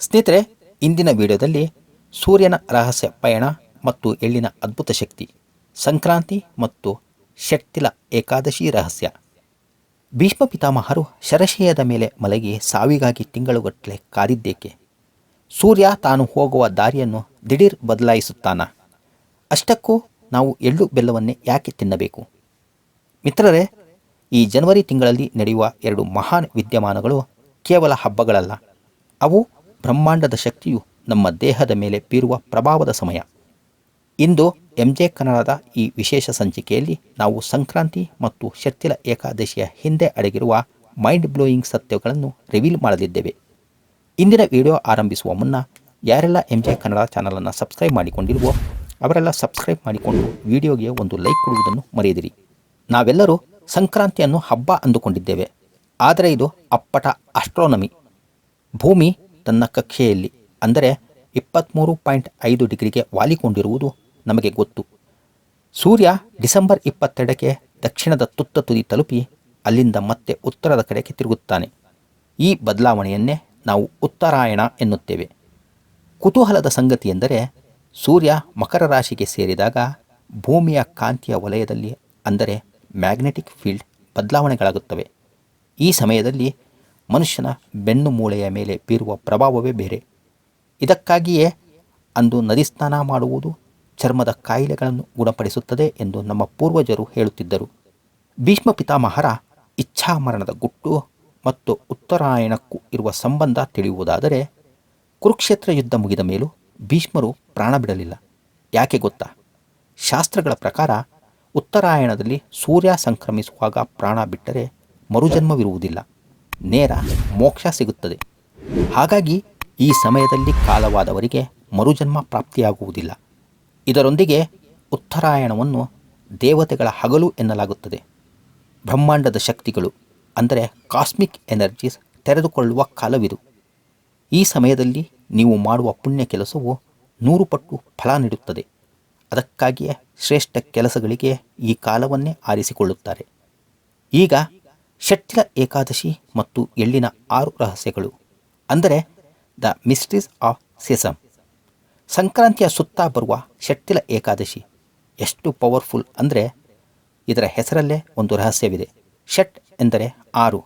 ಸ್ನೇಹಿತರೆ, ಇಂದಿನ ವಿಡಿಯೋದಲ್ಲಿ ಸೂರ್ಯನ ರಹಸ್ಯ ಪಯಣ ಮತ್ತು ಎಳ್ಳಿನ ಅದ್ಭುತ ಶಕ್ತಿ, ಸಂಕ್ರಾಂತಿ ಮತ್ತು ಶಕ್ತಿಲ ಏಕಾದಶಿ ರಹಸ್ಯ. ಭೀಷ್ಮ ಪಿತಾಮಹರು ಶರಶಯದ ಮೇಲೆ ಮಲಗಿ ಸಾವಿಗಾಗಿ ತಿಂಗಳುಗಟ್ಟಲೆ ಕಾದಿದ್ದೇಕೆ? ಸೂರ್ಯ ತಾನು ಹೋಗುವ ದಾರಿಯನ್ನು ದಿಢೀರ್ ಬದಲಾಯಿಸುತ್ತಾನ? ಅಷ್ಟಕ್ಕೂ ನಾವು ಎಳ್ಳು ಬೆಲ್ಲವನ್ನೇ ಯಾಕೆ ತಿನ್ನಬೇಕು? ಮಿತ್ರರೇ, ಈ ಜನವರಿ ತಿಂಗಳಲ್ಲಿ ನಡೆಯುವ ಎರಡು ಮಹಾನ್ ವಿದ್ಯಮಾನಗಳು ಕೇವಲ ಹಬ್ಬಗಳಲ್ಲ. ಅವು ಬ್ರಹ್ಮಾಂಡದ ಶಕ್ತಿಯು ನಮ್ಮ ದೇಹದ ಮೇಲೆ ಬೀರುವ ಪ್ರಭಾವದ ಸಮಯ. ಇಂದು ಎಂ ಜೆ ಕನ್ನಡದ ಈ ವಿಶೇಷ ಸಂಚಿಕೆಯಲ್ಲಿ ನಾವು ಸಂಕ್ರಾಂತಿ ಮತ್ತು ಶಕ್ತಿಲ ಏಕಾದಶಿಯ ಹಿಂದೆ ಅಡಗಿರುವ ಮೈಂಡ್ ಬ್ಲೋಯಿಂಗ್ ಸತ್ಯಗಳನ್ನು ರಿವೀಲ್ ಮಾಡಲಿದ್ದೇವೆ. ಇಂದಿನ ವಿಡಿಯೋ ಆರಂಭಿಸುವ ಮುನ್ನ ಯಾರೆಲ್ಲ ಎಂ ಜೆ ಕನ್ನಡ ಚಾನಲನ್ನು ಸಬ್ಸ್ಕ್ರೈಬ್ ಮಾಡಿಕೊಂಡಿಲ್ವೋ ಅವರೆಲ್ಲ ಸಬ್ಸ್ಕ್ರೈಬ್ ಮಾಡಿಕೊಂಡು ವಿಡಿಯೋಗೆ ಒಂದು ಲೈಕ್ ಕೊಡುವುದನ್ನು ಮರೆಯದಿರಿ. ನಾವೆಲ್ಲರೂ ಸಂಕ್ರಾಂತಿಯನ್ನು ಹಬ್ಬ ಅಂದುಕೊಂಡಿದ್ದೇವೆ. ಆದರೆ ಇದು ಅಪ್ಪಟ ಆಸ್ಟ್ರೋನಮಿ ಭೂಮಿ ತನ್ನ ಕಕ್ಷೆಯಲ್ಲಿ, ಅಂದರೆ ಇಪ್ಪತ್ತ್ಮೂರು ಪಾಯಿಂಟ್ ಐದು ಡಿಗ್ರಿಗೆ ವಾಲಿಕೊಂಡಿರುವುದು ನಮಗೆ ಗೊತ್ತು. ಸೂರ್ಯ ಡಿಸೆಂಬರ್ ಇಪ್ಪತ್ತೆರಡಕ್ಕೆ ದಕ್ಷಿಣದ ತುತ್ತ ತುದಿ ತಲುಪಿ ಅಲ್ಲಿಂದ ಮತ್ತೆ ಉತ್ತರದ ಕಡೆಗೆ ತಿರುಗುತ್ತಾನೆ. ಈ ಬದಲಾವಣೆಯನ್ನೇ ನಾವು ಉತ್ತರಾಯಣ ಎನ್ನುತ್ತೇವೆ. ಕುತೂಹಲದ ಸಂಗತಿ ಎಂದರೆ, ಸೂರ್ಯ ಮಕರ ರಾಶಿಗೆ ಸೇರಿದಾಗ ಭೂಮಿಯ ಕಾಂತಿಯ ವಲಯದಲ್ಲಿ, ಅಂದರೆ ಮ್ಯಾಗ್ನೆಟಿಕ್ ಫೀಲ್ಡ್ ಬದಲಾವಣೆಗಳಾಗುತ್ತವೆ. ಈ ಸಮಯದಲ್ಲಿ ಮನುಷ್ಯನ ಬೆನ್ನು ಮೂಳೆಯ ಮೇಲೆ ಬೀರುವ ಪ್ರಭಾವವೇ ಬೇರೆ. ಇದಕ್ಕಾಗಿಯೇ ಅಂದು ನದಿ ಸ್ನಾನ ಮಾಡುವುದು ಚರ್ಮದ ಕಾಯಿಲೆಗಳನ್ನು ಗುಣಪಡಿಸುತ್ತದೆ ಎಂದು ನಮ್ಮ ಪೂರ್ವಜರು ಹೇಳುತ್ತಿದ್ದರು. ಭೀಷ್ಮ ಪಿತಾಮಹರ ಇಚ್ಛಾಮರಣದ ಗುಟ್ಟು ಮತ್ತು ಉತ್ತರಾಯಣಕ್ಕೂ ಇರುವ ಸಂಬಂಧ ತಿಳಿಯುವುದಾದರೆ ಕುರುಕ್ಷೇತ್ರ ಯುದ್ಧ ಮುಗಿದ ಮೇಲೂ ಭೀಷ್ಮರು ಪ್ರಾಣ ಬಿಡಲಿಲ್ಲ. ಯಾಕೆ ಗೊತ್ತಾ? ಶಾಸ್ತ್ರಗಳ ಪ್ರಕಾರ ಉತ್ತರಾಯಣದಲ್ಲಿ ಸೂರ್ಯ ಸಂಕ್ರಮಿಸುವಾಗ ಪ್ರಾಣ ಬಿಟ್ಟರೆ ಮರುಜನ್ಮವಿರುವುದಿಲ್ಲ. ನೇರ ಮೋಕ್ಷ ಸಿಗುತ್ತದೆ. ಹಾಗಾಗಿ ಈ ಸಮಯದಲ್ಲಿ ಕಾಲವಾದವರಿಗೆ ಮರುಜನ್ಮ ಪ್ರಾಪ್ತಿಯಾಗುವುದಿಲ್ಲ. ಇದರೊಂದಿಗೆ ಉತ್ತರಾಯಣವನ್ನು ದೇವತೆಗಳ ಹಗಲು ಎನ್ನಲಾಗುತ್ತದೆ. ಬ್ರಹ್ಮಾಂಡದ ಶಕ್ತಿಗಳು, ಅಂದರೆ ಕಾಸ್ಮಿಕ್ ಎನರ್ಜೀಸ್ ತೆರೆದುಕೊಳ್ಳುವ ಕಾಲವಿದು. ಈ ಸಮಯದಲ್ಲಿ ನೀವು ಮಾಡುವ ಪುಣ್ಯ ಕೆಲಸವು ನೂರು ಪಟ್ಟು ಫಲ ನೀಡುತ್ತದೆ. ಅದಕ್ಕಾಗಿಯೇ ಶ್ರೇಷ್ಠ ಕೆಲಸಗಳಿಗೆ ಈ ಕಾಲವನ್ನೇ ಆರಿಸಿಕೊಳ್ಳುತ್ತಾರೆ. ಈಗ ಷಟ್ಟಿಲ ಏಕಾದಶಿ ಮತ್ತು ಎಳ್ಳಿನ ಆರು ರಹಸ್ಯಗಳು. ಅಂದರೆ, ದ ಮಿಸ್ಟ್ರೀಸ್ ಆಫ್ ಸೆಸಮ್. ಸಂಕ್ರಾಂತಿಯ ಸುತ್ತ ಬರುವ ಷಟ್ಟಿಲ ಏಕಾದಶಿ ಎಷ್ಟು ಪವರ್ಫುಲ್ ಅಂದರೆ, ಇದರ ಹೆಸರಲ್ಲೇ ಒಂದು ರಹಸ್ಯವಿದೆ. ಷಟ್ ಎಂದರೆ ಆರು,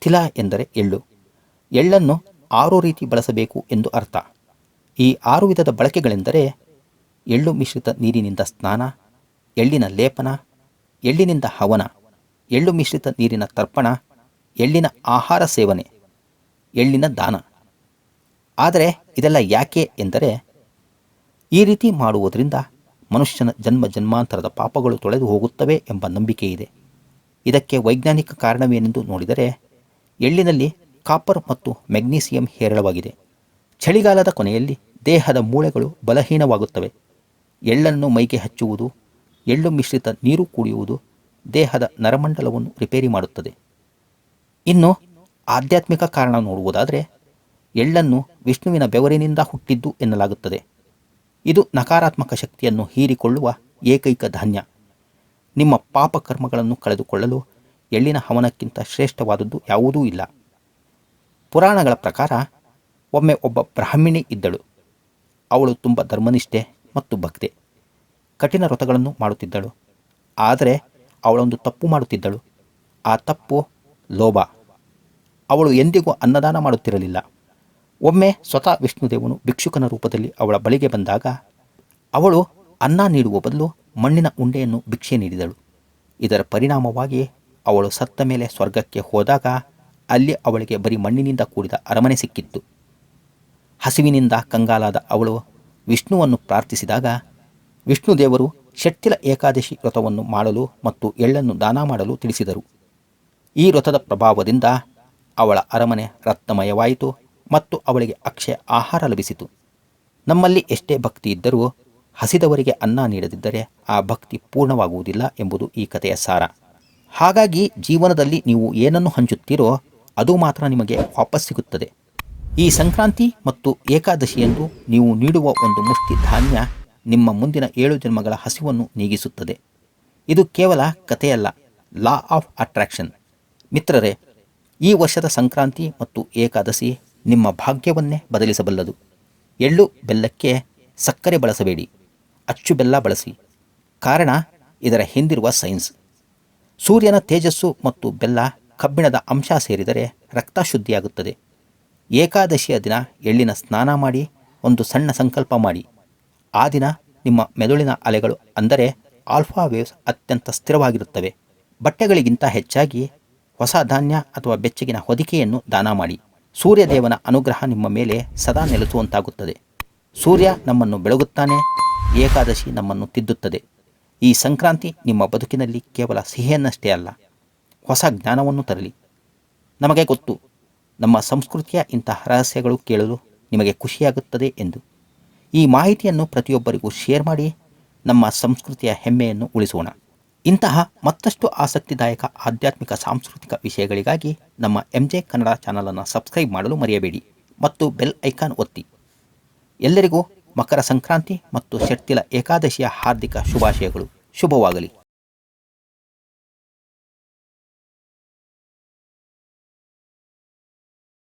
ತಿಲ ಎಂದರೆ ಎಳ್ಳು. ಎಳ್ಳನ್ನು ಆರು ರೀತಿ ಬಳಸಬೇಕು ಎಂದು ಅರ್ಥ. ಈ ಆರು ವಿಧದ ಬಳಕೆಗಳೆಂದರೆ, ಎಳ್ಳು ಮಿಶ್ರಿತ ನೀರಿನಿಂದ ಸ್ನಾನ, ಎಳ್ಳಿನ ಲೇಪನ, ಎಳ್ಳಿನಿಂದ ಹವನ ಎಳ್ಳು ಮಿಶ್ರಿತ ನೀರಿನ ತರ್ಪಣ, ಎಳ್ಳಿನ ಆಹಾರ ಸೇವನೆ, ಎಳ್ಳಿನ ದಾನ. ಆದರೆ ಇದೆಲ್ಲ ಯಾಕೆ ಎಂದರೆ ಈ ರೀತಿ ಮಾಡುವುದರಿಂದ ಮನುಷ್ಯನ ಜನ್ಮ ಜನ್ಮಾಂತರದ ಪಾಪಗಳು ತೊಳೆದು ಹೋಗುತ್ತವೆ ಎಂಬ ನಂಬಿಕೆ ಇದೆ. ಇದಕ್ಕೆ ವೈಜ್ಞಾನಿಕ ಕಾರಣವೇನೆಂದು ನೋಡಿದರೆ ಎಳ್ಳಿನಲ್ಲಿ ಕಾಪರ್ ಮತ್ತು ಮೆಗ್ನೀಸಿಯಂ ಹೇರಳವಾಗಿದೆ. ಚಳಿಗಾಲದ ಕೊನೆಯಲ್ಲಿ ದೇಹದ ಮೂಳೆಗಳು ಬಲಹೀನವಾಗುತ್ತವೆ. ಎಳ್ಳನ್ನು ಮೈಗೆ ಹಚ್ಚುವುದು, ಎಳ್ಳು ಮಿಶ್ರಿತ ನೀರು ಕುಡಿಯುವುದು ದೇಹದ ನರಮಂಡಲವನ್ನು ರಿಪೇರಿ ಮಾಡುತ್ತದೆ. ಇನ್ನು ಆಧ್ಯಾತ್ಮಿಕ ಕಾರಣ ನೋಡುವುದಾದರೆ, ಎಳ್ಳನ್ನು ವಿಷ್ಣುವಿನ ಬೆವರಿನಿಂದ ಹುಟ್ಟಿದ್ದು ಎನ್ನಲಾಗುತ್ತದೆ. ಇದು ನಕಾರಾತ್ಮಕ ಶಕ್ತಿಯನ್ನು ಹೀರಿಕೊಳ್ಳುವ ಏಕೈಕ ಧಾನ್ಯ. ನಿಮ್ಮ ಪಾಪಕರ್ಮಗಳನ್ನು ಕಳೆದುಕೊಳ್ಳಲು ಎಳ್ಳಿನ ಹವನಕ್ಕಿಂತ ಶ್ರೇಷ್ಠವಾದದ್ದು ಯಾವುದೂ ಇಲ್ಲ. ಪುರಾಣಗಳ ಪ್ರಕಾರ, ಒಮ್ಮೆ ಒಬ್ಬ ಬ್ರಾಹ್ಮಿಣಿ ಇದ್ದಳು. ಅವಳು ತುಂಬ ಧರ್ಮನಿಷ್ಠೆ ಮತ್ತು ಭಕ್ತೆ. ಕಠಿಣ ವ್ರತಗಳನ್ನು ಮಾಡುತ್ತಿದ್ದಳು. ಆದರೆ ಅವಳೊಂದು ತಪ್ಪು ಮಾಡುತ್ತಿದ್ದಳು. ಆ ತಪ್ಪು ಲೋಭ. ಅವಳು ಎಂದಿಗೂ ಅನ್ನದಾನ ಮಾಡುತ್ತಿರಲಿಲ್ಲ. ಒಮ್ಮೆ ಸ್ವತಃ ವಿಷ್ಣುದೇವನು ಭಿಕ್ಷುಕನ ರೂಪದಲ್ಲಿ ಅವಳ ಬಳಿಗೆ ಬಂದಾಗ, ಅವಳು ಅನ್ನ ನೀಡುವ ಬದಲು ಮಣ್ಣಿನ ಉಂಡೆಯನ್ನು ಭಿಕ್ಷೆ ನೀಡಿದಳು. ಇದರ ಪರಿಣಾಮವಾಗಿ ಅವಳು ಸತ್ತ ಮೇಲೆ ಸ್ವರ್ಗಕ್ಕೆ ಹೋದಾಗ ಅಲ್ಲಿ ಅವಳಿಗೆ ಬರೀ ಮಣ್ಣಿನಿಂದ ಕೂಡಿದ ಅರಮನೆ ಸಿಕ್ಕಿತ್ತು. ಹಸಿವಿನಿಂದ ಕಂಗಾಲಾದ ಅವಳು ವಿಷ್ಣುವನ್ನು ಪ್ರಾರ್ಥಿಸಿದಾಗ ವಿಷ್ಣುದೇವರು ಷಟ್ಟಿಲ ಏಕಾದಶಿ ವ್ರತವನ್ನು ಮಾಡಲು ಮತ್ತು ಎಳ್ಳನ್ನು ದಾನ ಮಾಡಲು ತಿಳಿಸಿದರು. ಈ ವ್ರತದ ಪ್ರಭಾವದಿಂದ ಅವಳ ಅರಮನೆ ರಕ್ತಮಯವಾಯಿತು ಮತ್ತು ಅವಳಿಗೆ ಅಕ್ಷಯ ಆಹಾರ ಲಭಿಸಿತು. ನಮ್ಮಲ್ಲಿ ಎಷ್ಟೇ ಭಕ್ತಿ ಇದ್ದರೂ ಹಸಿದವರಿಗೆ ಅನ್ನ ನೀಡದಿದ್ದರೆ ಆ ಭಕ್ತಿ ಪೂರ್ಣವಾಗುವುದಿಲ್ಲ ಎಂಬುದು ಈ ಕಥೆಯ ಸಾರ. ಹಾಗಾಗಿ ಜೀವನದಲ್ಲಿ ನೀವು ಏನನ್ನು ಹಂಚುತ್ತೀರೋ ಅದು ಮಾತ್ರ ನಿಮಗೆ ವಾಪಸ್ ಸಿಗುತ್ತದೆ. ಈ ಸಂಕ್ರಾಂತಿ ಮತ್ತು ಏಕಾದಶಿಯಂದು ನೀವು ನೀಡುವ ಒಂದು ಮುಷ್ಟಿ ಧಾನ್ಯ ನಿಮ್ಮ ಮುಂದಿನ ಏಳು ಜನ್ಮಗಳ ಹಸಿವನ್ನು ನೀಗಿಸುತ್ತದೆ. ಇದು ಕೇವಲ ಕಥೆಯಲ್ಲ ಲಾ ಆಫ್ ಅಟ್ರಾಕ್ಷನ್ ಮಿತ್ರರೇ, ಈ ವರ್ಷದ ಸಂಕ್ರಾಂತಿ ಮತ್ತು ಏಕಾದಶಿ ನಿಮ್ಮ ಭಾಗ್ಯವನ್ನೇ ಬದಲಿಸಬಲ್ಲದು. ಎಳ್ಳು ಬೆಲ್ಲಕ್ಕೆ ಸಕ್ಕರೆ ಬಳಸಬೇಡಿ, ಅಚ್ಚು ಬೆಲ್ಲ ಬಳಸಿ. ಕಾರಣ, ಇದರ ಹಿಂದಿರುವ ಸೈನ್ಸ್. ಸೂರ್ಯನ ತೇಜಸ್ಸು ಮತ್ತು ಬೆಲ್ಲ ಕಬ್ಬಿಣದ ಅಂಶ ಸೇರಿದರೆ ರಕ್ತ ಶುದ್ಧಿಯಾಗುತ್ತದೆ. ಏಕಾದಶಿಯ ದಿನ ಎಳ್ಳಿನ ಸ್ನಾನ ಮಾಡಿ, ಒಂದು ಸಣ್ಣ ಸಂಕಲ್ಪ ಮಾಡಿ. ಆ ದಿನ ನಿಮ್ಮ ಮೆದುಳಿನ ಅಲೆಗಳು ಅಂದರೆ ಆಲ್ಫಾ ವೇವ್ಸ್ ಅತ್ಯಂತ ಸ್ಥಿರವಾಗಿರುತ್ತವೆ. ಬಟ್ಟೆಗಳಿಗಿಂತ ಹೆಚ್ಚಾಗಿ ಹೊಸ ಧಾನ್ಯ ಅಥವಾ ಬೆಚ್ಚಗಿನ ಹೊದಿಕೆಯನ್ನು ದಾನ ಮಾಡಿ. ಸೂರ್ಯದೇವನ ಅನುಗ್ರಹ ನಿಮ್ಮ ಮೇಲೆ ಸದಾ ನೆಲೆಸುವಂತಾಗುತ್ತದೆ. ಸೂರ್ಯ ನಮ್ಮನ್ನು ಬೆಳಗುತ್ತಾನೆ, ಏಕಾದಶಿ ನಮ್ಮನ್ನು ತಿದ್ದುತ್ತದೆ. ಈ ಸಂಕ್ರಾಂತಿ ನಿಮ್ಮ ಬದುಕಿನಲ್ಲಿ ಕೇವಲ ಸಿಹಿಯನ್ನಷ್ಟೇ ಅಲ್ಲ, ಹೊಸ ಜ್ಞಾನವನ್ನು ತರಲಿ. ನಮಗೆ ಗೊತ್ತು, ನಮ್ಮ ಸಂಸ್ಕೃತಿಯ ಇಂತಹ ರಹಸ್ಯಗಳು ಕೇಳಲು ನಿಮಗೆ ಖುಷಿಯಾಗುತ್ತದೆ ಎಂದು. ಈ ಮಾಹಿತಿಯನ್ನು ಪ್ರತಿಯೊಬ್ಬರಿಗೂ ಶೇರ್ ಮಾಡಿ ನಮ್ಮ ಸಂಸ್ಕೃತಿಯ ಹೆಮ್ಮೆಯನ್ನು ಉಳಿಸೋಣ. ಇಂತಹ ಮತ್ತಷ್ಟು ಆಸಕ್ತಿದಾಯಕ ಆಧ್ಯಾತ್ಮಿಕ ಸಾಂಸ್ಕೃತಿಕ ವಿಷಯಗಳಿಗಾಗಿ ನಮ್ಮ ಎಂ ಜೆ ಕನ್ನಡ ಚಾನಲನ್ನು ಸಬ್ಸ್ಕ್ರೈಬ್ ಮಾಡಲು ಮರೆಯಬೇಡಿ ಮತ್ತು ಬೆಲ್ ಐಕಾನ್ ಒತ್ತಿ. ಎಲ್ಲರಿಗೂ ಮಕರ ಸಂಕ್ರಾಂತಿ ಮತ್ತು ಶಕ್ತಿಲ ಏಕಾದಶಿಯ ಹಾರ್ದಿಕ ಶುಭಾಶಯಗಳು. ಶುಭವಾಗಲಿ.